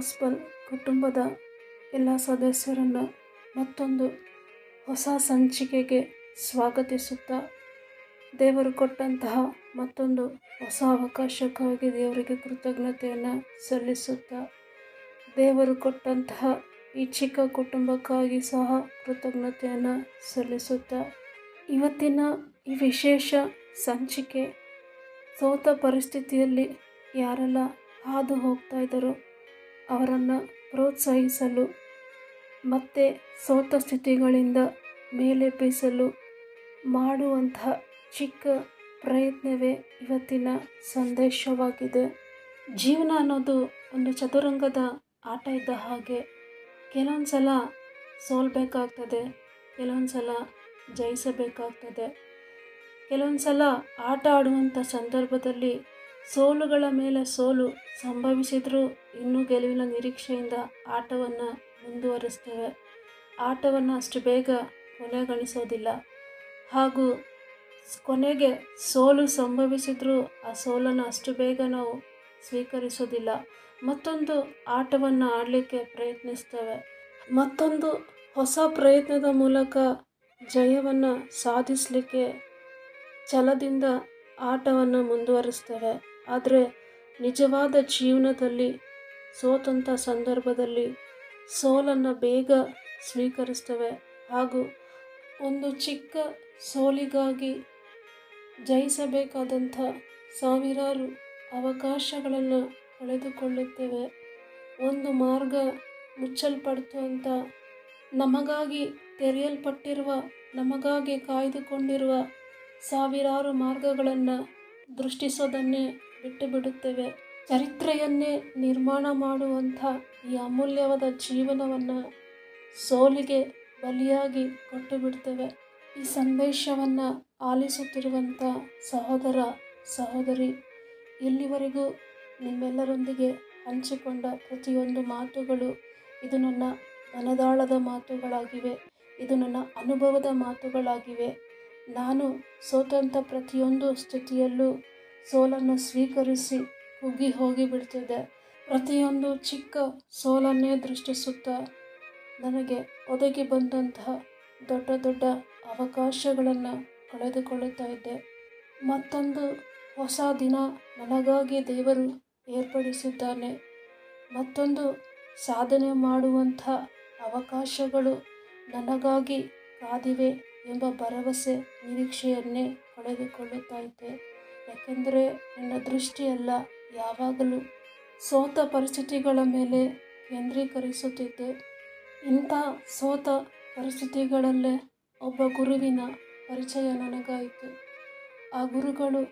Gospel ಕುಟುಂಬದ ಎಲ್ಲ ಸದಸ್ಯರನ್ನು ಮತ್ತೊಂದು ಹೊಸ ಸಂಚಿಕೆಗೆ ಸ್ವಾಗತಿಸುತ್ತಾ ದೇವರು ಕೊಟ್ಟಂತಹ ಮತ್ತೊಂದು ಹೊಸ ಅವಕಾಶಕ್ಕಾಗಿ ದೇವರಿಗೆ ಕೃತಜ್ಞತೆಯನ್ನು ಸಲ್ಲಿಸುತ್ತಾ ದೇವರು ಕೊಟ್ಟಂತಹ ಈ ಚಿಕ್ಕ ಕುಟುಂಬಕ್ಕಾಗಿ ಸಹ ಕೃತಜ್ಞತೆಯನ್ನು ಸಲ್ಲಿಸುತ್ತಾ ಇವತ್ತಿನ ಈ ವಿಶೇಷ ಸಂಚಿಕೆ ಸೋತ ಪರಿಸ್ಥಿತಿಯಲ್ಲಿ ಯಾರೆಲ್ಲ ಹಾದು ಹೋಗ್ತಾ ಇದ್ದಾರೋ ಅವರನ್ನು ಪ್ರೋತ್ಸಾಹಿಸಲು, ಮತ್ತು ಸೋತ ಸ್ಥಿತಿಗಳಿಂದ ಮೇಲೆಬ್ಬಿಸಲು ಮಾಡುವಂತಹ ಚಿಕ್ಕ ಪ್ರಯತ್ನವೇ ಇವತ್ತಿನ ಸಂದೇಶವಾಗಿದೆ. ಜೀವನ ಅನ್ನೋದು ಒಂದು ಚದುರಂಗದ ಆಟ ಇದ್ದ ಹಾಗೆ ಕೆಲವೊಂದು ಸಲ ಸೋಲ್ಬೇಕಾಗ್ತದೆ ಕೆಲವೊಂದು ಸಲ ಜಯಿಸಬೇಕಾಗ್ತದೆ ಕೆಲವೊಂದು ಸಲ ಆಟ ಆಡುವಂಥ ಸಂದರ್ಭದಲ್ಲಿ ಸೋಲುಗಳ ಮೇಲೆ ಸೋಲು ಸಂಭವಿಸಿದರೂ ಇನ್ನೂ ಗೆಲುವಿನ ನಿರೀಕ್ಷೆಯಿಂದ ಆಟವನ್ನು ಮುಂದುವರಿಸ್ತೇವೆ. ಆಟವನ್ನು ಅಷ್ಟು ಬೇಗ ಕೊನೆಗೊಳಿಸೋದಿಲ್ಲ. ಹಾಗೂ ಕೊನೆಗೆ ಸೋಲು ಸಂಭವಿಸಿದರೂ ಆ ಸೋಲನ್ನು ಅಷ್ಟು ಬೇಗ ನಾವು ಸ್ವೀಕರಿಸೋದಿಲ್ಲ. ಮತ್ತೊಂದು ಆಟವನ್ನು ಆಡಲಿಕ್ಕೆ ಪ್ರಯತ್ನಿಸ್ತೇವೆ. ಮತ್ತೊಂದು ಹೊಸ ಪ್ರಯತ್ನದ ಮೂಲಕ ಜಯವನ್ನು ಸಾಧಿಸಲಿಕ್ಕೆ ಛಲದಿಂದ ಆಟವನ್ನು ಮುಂದುವರಿಸ್ತೇವೆ. ಆದರೆ ನಿಜವಾದ ಜೀವನದಲ್ಲಿ ಸೋತಂಥ ಸಂದರ್ಭದಲ್ಲಿ ಸೋಲನ್ನು ಬೇಗ ಸ್ವೀಕರಿಸ್ತವೆ. ಹಾಗೂ ಒಂದು ಚಿಕ್ಕ ಸೋಲಿಗಾಗಿ ಜಯಿಸಬೇಕಾದಂಥ ಸಾವಿರಾರು ಅವಕಾಶಗಳನ್ನು ಕಳೆದುಕೊಳ್ಳುತ್ತೇವೆ. ಒಂದು ಮಾರ್ಗ ಮುಚ್ಚಲ್ಪಡ್ತು ಅಂತ ನಮಗಾಗಿ ತೆರೆಯಲ್ಪಟ್ಟಿರುವ, ನಮಗಾಗಿ ಕಾಯ್ದುಕೊಂಡಿರುವ ಸಾವಿರಾರು ಮಾರ್ಗಗಳನ್ನು ದೃಷ್ಟಿಸೋದನ್ನೇ ಬಿಟ್ಟು ಬಿಡುತ್ತೇವೆ ಚರಿತ್ರೆಯನ್ನೇ ನಿರ್ಮಾಣ ಮಾಡುವಂಥ ಈ ಅಮೂಲ್ಯವಾದ ಜೀವನವನ್ನು ಸೋಲಿಗೆ ಬಲಿಯಾಗಿ ಕೊಟ್ಟು ಬಿಡ್ತೇವೆ ಈ ಸಂದೇಶವನ್ನು ಆಲಿಸುತ್ತಿರುವಂಥ ಸಹೋದರ, ಸಹೋದರಿ, ಇಲ್ಲಿವರೆಗೂ ನಿಮ್ಮೆಲ್ಲರೊಂದಿಗೆ ಹಂಚಿಕೊಂಡ ಪ್ರತಿಯೊಂದು ಮಾತುಗಳು ಇದು ನನ್ನ ಮನದಾಳದ ಮಾತುಗಳಾಗಿವೆ. ಇದು ನನ್ನ ಅನುಭವದ ಮಾತುಗಳಾಗಿವೆ. ನಾನು ಸೋತಂಥ ಪ್ರತಿಯೊಂದು ಸ್ಥಿತಿಯಲ್ಲೂ ಸೋಲನ್ನು ಸ್ವೀಕರಿಸಿ ಕುಗ್ಗಿ ಹೋಗಿ ಬಿಡ್ತಿದ್ದೆ ಪ್ರತಿಯೊಂದು ಚಿಕ್ಕ ಸೋಲನ್ನೇ ದೃಷ್ಟಿಸುತ್ತಾ ನನಗೆ ಒದಗಿ ಬಂದಂತಹ ದೊಡ್ಡ ದೊಡ್ಡ ಅವಕಾಶಗಳನ್ನು ಕಳೆದುಕೊಳ್ಳುತ್ತಾ ಇದ್ದೆ. ಮತ್ತೊಂದು ಹೊಸ ದಿನ ನನಗಾಗಿ ದೇವರು ಏರ್ಪಡಿಸಿದ್ದಾನೆ. ಮತ್ತೊಂದು ಸಾಧನೆ ಮಾಡುವಂಥ ಅವಕಾಶಗಳು ನನಗಾಗಿ ಕಾದಿವೆ ಎಂಬ ಭರವಸೆ ನಿರೀಕ್ಷೆಯನ್ನೇ ಕಳೆದುಕೊಳ್ಳುತ್ತಾ ಇದ್ದೆ. ಯಾಕೆಂದರೆ ನನ್ನ ದೃಷ್ಟಿಯೆಲ್ಲ ಯಾವಾಗಲೂ ಸೋತ ಪರಿಸ್ಥಿತಿಗಳ ಮೇಲೆ ಕೇಂದ್ರೀಕರಿಸುತ್ತಿದ್ದೆ ಇಂಥ ಸೋತ ಪರಿಸ್ಥಿತಿಗಳಲ್ಲೇ ಒಬ್ಬ ಗುರುವಿನ ಪರಿಚಯ ನನಗಾಯಿತು. ಆ ಗುರುಗಳು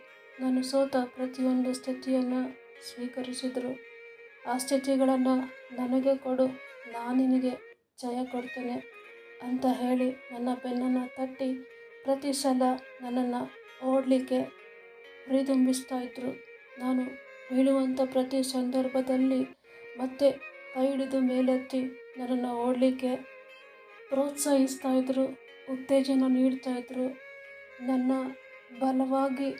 ನಾನು ಸೋತ ಪ್ರತಿಯೊಂದು ಸ್ಥಿತಿಯನ್ನು ಸ್ವೀಕರಿಸಿದರು. ಆ ಸ್ಥಿತಿಗಳನ್ನು ನನಗೆ ಕೊಡು, ನಾನು ನಿನಗೆ ಜಯ ಕೊಡ್ತೇನೆ ಅಂತ ಹೇಳಿ ನನ್ನ ಬೆನ್ನನ್ನು ತಟ್ಟಿ ಪ್ರತಿ ಸಲ ನನ್ನನ್ನು ಓಡಲಿಕ್ಕೆ ಹುರಿದುಂಬಿಸ್ತಾ ಇದ್ದರು ನಾನು ಬೀಳುವಂಥ ಪ್ರತಿ ಸಂದರ್ಭದಲ್ಲಿ ಮತ್ತೆ ಕೈ ಹಿಡಿದು ಮೇಲೆತ್ತಿ ನನ್ನನ್ನು ಓಡಲಿಕ್ಕೆ ಪ್ರೋತ್ಸಾಹಿಸ್ತಾ ಇದ್ದರು ಉತ್ತೇಜನ ನೀಡ್ತಾ ಇದ್ದರು ನನ್ನ ಬಲವಾಗಿ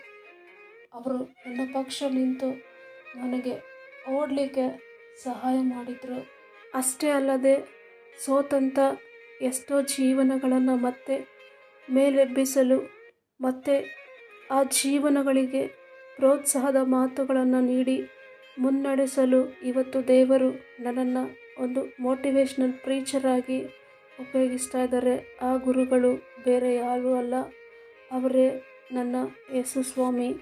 ಅವರು ನನ್ನ ಪಕ್ಷ ನಿಂತು ನನಗೆ ಓಡಲಿಕ್ಕೆ ಸಹಾಯ ಮಾಡಿದರು. ಅಷ್ಟೇ ಅಲ್ಲದೆ ಸೋತಂಥ ಎಷ್ಟೋ ಜೀವನಗಳನ್ನು ಮತ್ತೆ ಮೇಲೆಬ್ಬಿಸಲು, ಮತ್ತು ಆ ಜೀವನಗಳಿಗೆ ಪ್ರೋತ್ಸಾಹದ ಮಾತುಗಳನ್ನು ನೀಡಿ ಮುನ್ನಡೆಸಲು ಇವತ್ತು ದೇವರು ನನ್ನನ್ನು ಒಂದು ಮೋಟಿವೇಶ್ನಲ್ ಪ್ರೀಚರಾಗಿ ಉಪಯೋಗಿಸ್ತಾ ಇದ್ದಾರೆ. ಆ ಗುರುಗಳು ಬೇರೆ ಯಾರೂ ಅಲ್ಲ. ಅವರೇ ನನ್ನ ಯೇಸು ಸ್ವಾಮಿ.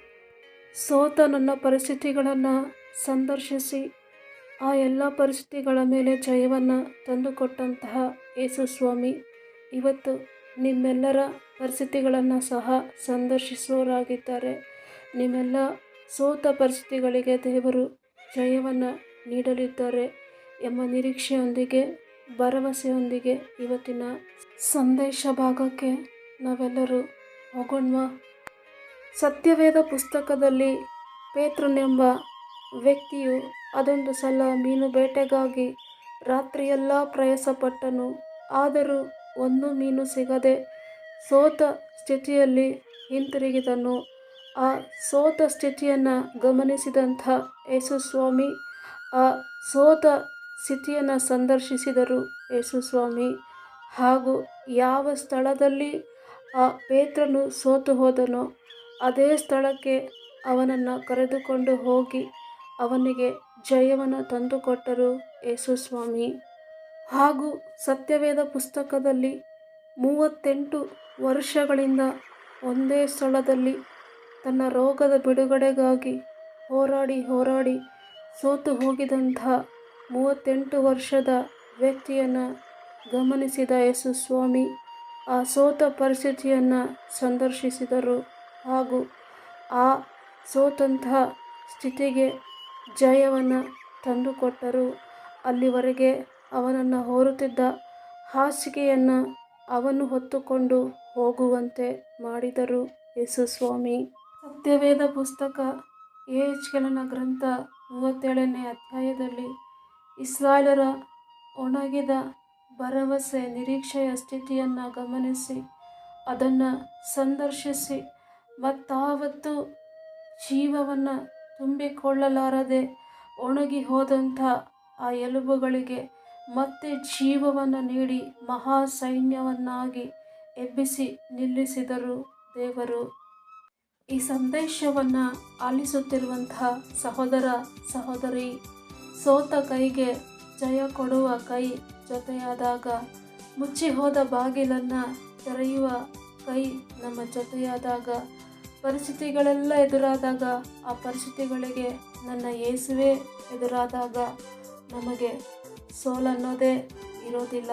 ಸೋತ ನನ್ನ ಪರಿಸ್ಥಿತಿಗಳನ್ನು ಸಂದರ್ಶಿಸಿ ಆ ಎಲ್ಲ ಪರಿಸ್ಥಿತಿಗಳ ಮೇಲೆ ಜಯವನ್ನು ತಂದುಕೊಟ್ಟಂತಹ ಯೇಸು ಸ್ವಾಮಿ. ಇವತ್ತು ನಿಮ್ಮೆಲ್ಲರ ಪರಿಸ್ಥಿತಿಗಳನ್ನು ಸಹ ಸಂದರ್ಶಿಸುವರಾಗಿದ್ದಾರೆ ನಿಮ್ಮೆಲ್ಲ ಸೋತ ಪರಿಸ್ಥಿತಿಗಳಿಗೆ ದೇವರು ಜಯವನ್ನು ನೀಡಲಿದ್ದಾರೆ ಎಂಬ ನಿರೀಕ್ಷೆಯೊಂದಿಗೆ, ಭರವಸೆಯೊಂದಿಗೆ ಇವತ್ತಿನ ಸಂದೇಶ ಭಾಗಕ್ಕೆ ನಾವೆಲ್ಲರೂ ಹೋಗೋಣ ಸತ್ಯವೇದ ಪುಸ್ತಕದಲ್ಲಿ ಪೇತ್ರನೆಂಬ ವ್ಯಕ್ತಿಯು ಅದೊಂದು ಸಲ ಮೀನು ಬೇಟೆಗಾಗಿ ರಾತ್ರಿಯೆಲ್ಲ ಪ್ರಯಾಸಪಟ್ಟನು. ಆದರೂ ಒಂದು ಮೀನು ಸಿಗದೆ ಸೋತ ಸ್ಥಿತಿಯಲ್ಲಿ ಹಿಂತಿರುಗಿದನು. ಆ ಸೋತ ಸ್ಥಿತಿಯನ್ನು ಗಮನಿಸಿದಂಥ ಯೇಸುಸ್ವಾಮಿ, ಆ ಸೋತ ಸ್ಥಿತಿಯನ್ನು ಸಂದರ್ಶಿಸಿದರು ಯೇಸು ಸ್ವಾಮಿ ಹಾಗೂ ಯಾವ ಸ್ಥಳದಲ್ಲಿ ಆ ಪೇತ್ರನು ಸೋತು ಹೋದನೋ ಅದೇ ಸ್ಥಳಕ್ಕೆ ಅವನನ್ನು ಕರೆದುಕೊಂಡು ಹೋಗಿ ಅವನಿಗೆ ಜಯವನ್ನು ತಂದುಕೊಟ್ಟರು ಯೇಸು ಸ್ವಾಮಿ ಹಾಗೂ ಸತ್ಯವೇದ ಪುಸ್ತಕದಲ್ಲಿ ಮೂವತ್ತೆಂಟು ವರ್ಷಗಳಿಂದ ಒಂದೇ ಸ್ಥಳದಲ್ಲಿ ತನ್ನ ರೋಗದ ಬಿಡುಗಡೆಗಾಗಿ ಹೋರಾಡಿ ಹೋರಾಡಿ ಸೋತು ಹೋಗಿದಂಥ ಮೂವತ್ತೆಂಟು ವರ್ಷದ ವ್ಯಕ್ತಿಯನ್ನು ಗಮನಿಸಿದ ಯೇಸು ಸ್ವಾಮಿ ಆ ಸೋತ ಪರಿಸ್ಥಿತಿಯನ್ನು ಸಂದರ್ಶಿಸಿದರು ಹಾಗೂ ಆ ಸೋತಂತಹ ಸ್ಥಿತಿಗೆ ಜಯವನ್ನು ತಂದುಕೊಟ್ಟರು. ಅಲ್ಲಿವರೆಗೆ ಅವನನ್ನು ಹೊರುತ್ತಿದ್ದ ಹಾಸಿಗೆಯನ್ನು ಅವನು ಹೊತ್ತುಕೊಂಡು ಹೋಗುವಂತೆ ಮಾಡಿದರು ಯೇಸುಸ್ವಾಮಿ ಸತ್ಯವೇದ ಪುಸ್ತಕ ಎ ಎಚ್ ಕೆಲನ ಗ್ರಂಥ ಮೂವತ್ತೇಳನೇ ಅಧ್ಯಾಯದಲ್ಲಿ, ಇಸ್ರಾಯೇಲರ ಒಣಗಿದ ಭರವಸೆ ನಿರೀಕ್ಷೆಯ ಸ್ಥಿತಿಯನ್ನು ಗಮನಿಸಿ, ಅದನ್ನು ಸಂದರ್ಶಿಸಿ, ಮತ್ತಾವತ್ತು ಜೀವವನ್ನು ತುಂಬಿಕೊಳ್ಳಲಾರದೆ ಒಣಗಿ ಹೋದಂಥ ಆ ಎಲುಬುಗಳಿಗೆ ಮತ್ತೆ ಜೀವವನ್ನು ನೀಡಿ ಮಹಾ ಸೈನ್ಯವನ್ನಾಗಿ ಎಬ್ಬಿಸಿ ನಿಲ್ಲಿಸಿದರು ದೇವರು. ಈ ಸಂದೇಶವನ್ನು ಆಲಿಸುತ್ತಿರುವಂತಹ ಸಹೋದರ, ಸಹೋದರಿ, ಸೋತ ಕೈಗೆ ಜಯ ಕೊಡುವ ಕೈ ಜೊತೆಯಾದಾಗ, ಮುಚ್ಚಿ ಹೋದ ಬಾಗಿಲನ್ನು ತೆರೆಯುವ ಕೈ ನಮ್ಮ ಜೊತೆಯಾದಾಗ, ಪರಿಸ್ಥಿತಿಗಳೆಲ್ಲ ಎದುರಾದಾಗ, ಆ ಪರಿಸ್ಥಿತಿಗಳಿಗೆ ನನ್ನ ಯೇಸುವೆ ಎದುರಾದಾಗ ನಮಗೆ ಸೋಲನ್ನೋದೇ ಇರೋದಿಲ್ಲ.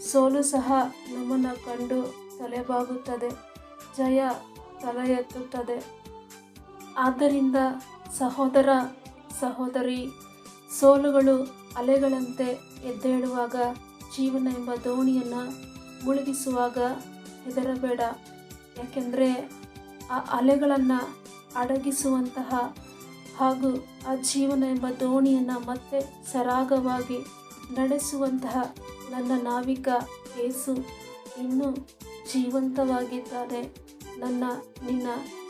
ಸೋಲು ಸಹ ನಮ್ಮನ್ನು ಕಂಡು ತಲೆಬಾಗುತ್ತದೆ. ಜಯ ತಲೆ ಎತ್ತುತ್ತದೆ ಆದ್ದರಿಂದ ಸಹೋದರ, ಸಹೋದರಿ, ಸೋಲುಗಳು ಅಲೆಗಳಂತೆ ಎದ್ದೇಳುವಾಗ ಜೀವನ ಎಂಬ ದೋಣಿಯನ್ನು ಮುಳುಗಿಸುವಾಗ ಹೆದರಬೇಡ. ಯಾಕೆಂದರೆ ಆ ಅಲೆಗಳನ್ನು ಅಡಗಿಸುವಂತಹ ಹಾಗೂ ಆ ಜೀವನ ಎಂಬ ದೋಣಿಯನ್ನು ಮತ್ತೆ ಸರಾಗವಾಗಿ ನಡೆಸುವಂತಹ ನನ್ನ ನಾವಿಕ ಏಸು ಇನ್ನೂ ಜೀವಂತವಾಗಿದ್ದಾನೆ. ನನ್ನ, ನಿನ್ನ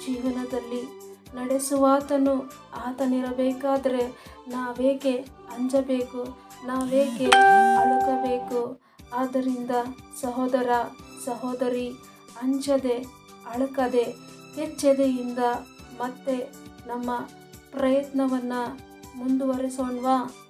ಜೀವನದಲ್ಲಿ ನಡೆಸುವಾತನು ಆತನಿರಬೇಕಾದರೆ ನಾವೇಕೆ ಅಂಜಬೇಕು, ನಾವೇಕೆ ಅಳುಕಬೇಕು? ಆದ್ದರಿಂದ ಸಹೋದರ, ಸಹೋದರಿ, ಅಂಜದೆ, ಅಳುಕದೆ ಕೆಚ್ಚೆದೆಯಿಂದ ಮತ್ತೆ ನಮ್ಮ ಪ್ರಯತ್ನವನ್ನು ಮುಂದುವರಿಸೋಣವಾ?